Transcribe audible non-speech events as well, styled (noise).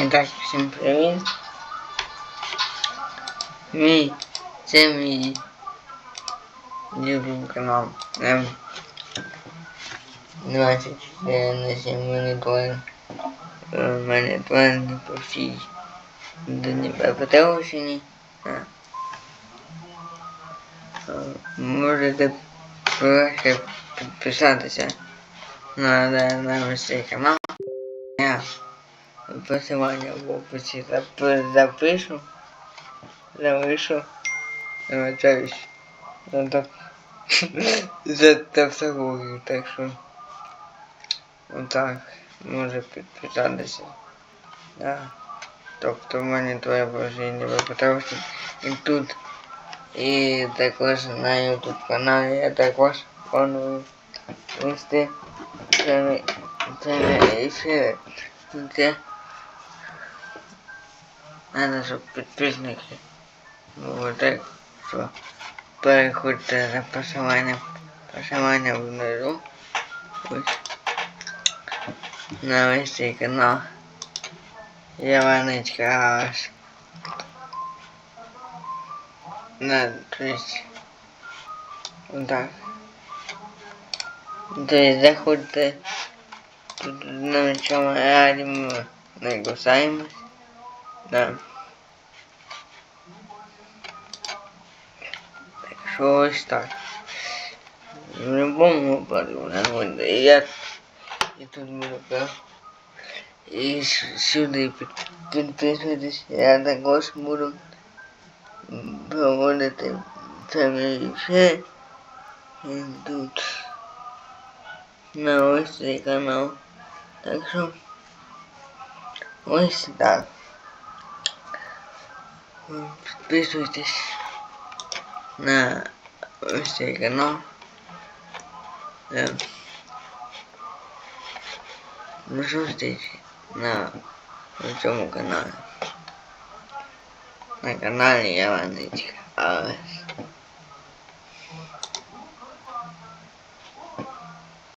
І так, всім привіт. Мій, це мій YouTube канал. Ем, 24 на 7 монітор. У мене план по всій Дніпропетровщині. А. Е, Можете проще підписатися на, на, на ось цей канал. Я посилання в описі зап- запишу. Залишу. Вибачаюсь. За так. (laughs) За тавтологію, так що. Отак. Може підписатися. Да. Тобто в мене твоє бажання випитався. І тут. І також на YouTube каналі я також планую вести це це ефіри. Це Надо, щоб підписники було так, що переходьте за посиланням, посилання внизу. Ось. На весь цей канал. Іваничка Галас. На, то есть, вот так. То есть, заходите тут на чому раді ми É. né? Justa. Bom, barulho, né? E, é, e tudo mundo cá. E se o Lipe, tudo pensa de negócio gosto muito. Agora né, tem também isso. Tudo. É não, esse canal. Tá com. Onde está? цей канал. Так що ось так. Підписуйтесь на ось цей канал. Е, До зустрічі на цьому каналі. На каналі Іваничка. Але